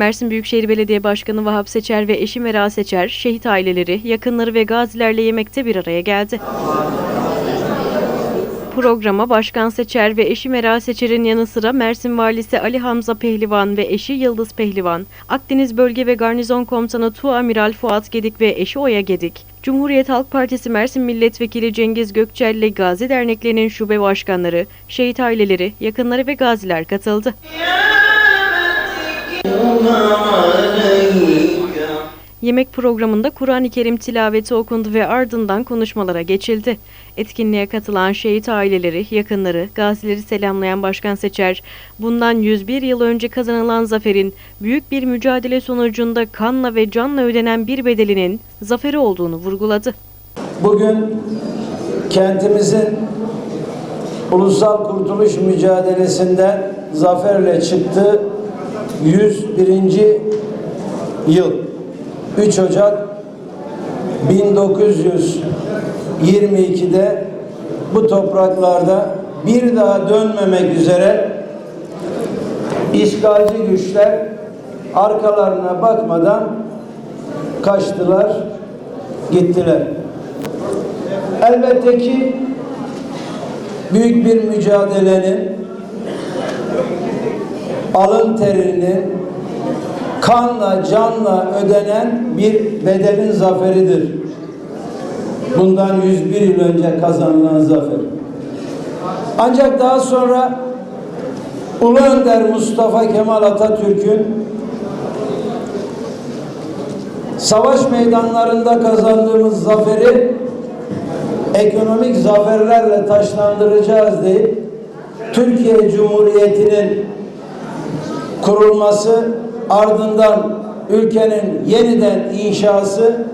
Mersin Büyükşehir Belediye Başkanı Vahap Seçer ve eşi Meral Seçer, şehit aileleri, yakınları ve gazilerle yemekte bir araya geldi. Programa Başkan Seçer ve eşi Meral Seçer'in yanı sıra Mersin Valisi Ali Hamza Pehlivan ve eşi Yıldız Pehlivan, Akdeniz Bölge ve Garnizon Komutanı Tuamiral Fuat Gedik ve eşi Oya Gedik, Cumhuriyet Halk Partisi Mersin Milletvekili Cengiz Gökçel ile Gazi Derneklerinin şube başkanları, şehit aileleri, yakınları ve gaziler katıldı. Yemek programında Kur'an-ı Kerim tilaveti okundu ve ardından konuşmalara geçildi. Etkinliğe katılan şehit aileleri, yakınları, gazileri selamlayan Başkan Seçer, bundan 101 yıl önce kazanılan zaferin büyük bir mücadele sonucunda kanla ve canla ödenen bir bedelinin zaferi olduğunu vurguladı. Bugün kentimizin ulusal kurtuluş mücadelesinde zaferle çıktı 101. yıl 3 Ocak 1922'de bu topraklarda bir daha dönmemek üzere işgalci güçler arkalarına bakmadan kaçtılar, gittiler. Elbette ki büyük bir mücadelenin alın terinin kanla canla ödenen bir bedelin zaferidir. Bundan 101 yıl önce kazanılan zafer. Ancak daha sonra Ulu Önder Mustafa Kemal Atatürk'ün savaş meydanlarında kazandığımız zaferi ekonomik zaferlerle taşlandıracağız deyip Türkiye Cumhuriyeti'nin kurulması ardından ülkenin yeniden inşası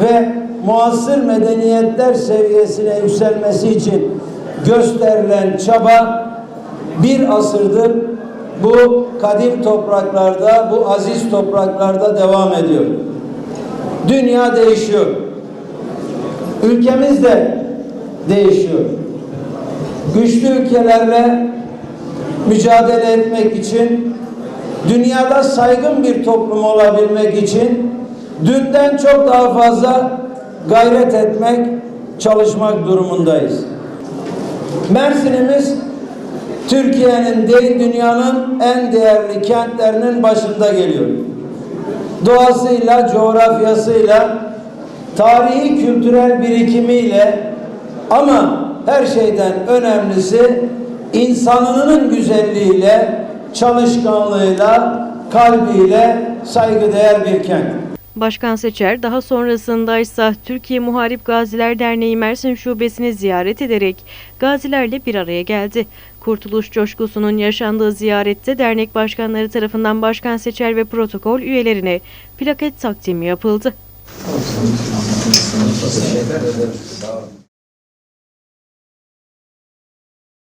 ve muasır medeniyetler seviyesine yükselmesi için gösterilen çaba bir asırdır bu kadim topraklarda, bu aziz topraklarda devam ediyor. Dünya değişiyor. Ülkemiz de değişiyor. Güçlü ülkelerle mücadele etmek için dünyada saygın bir toplum olabilmek için dünden çok daha fazla gayret etmek, çalışmak durumundayız. Mersin'imiz Türkiye'nin değil dünyanın en değerli kentlerinin başında geliyor. Doğasıyla, coğrafyasıyla, tarihi kültürel birikimiyle ama her şeyden önemlisi insanının güzelliğiyle, çalışkanlığıyla, kalbiyle saygıdeğer bir kent. Başkan Seçer daha sonrasında ise Türkiye Muharip Gaziler Derneği Mersin Şubesini ziyaret ederek gazilerle bir araya geldi. Kurtuluş coşkusunun yaşandığı ziyarette dernek başkanları tarafından Başkan Seçer ve protokol üyelerine plaket takdimi yapıldı.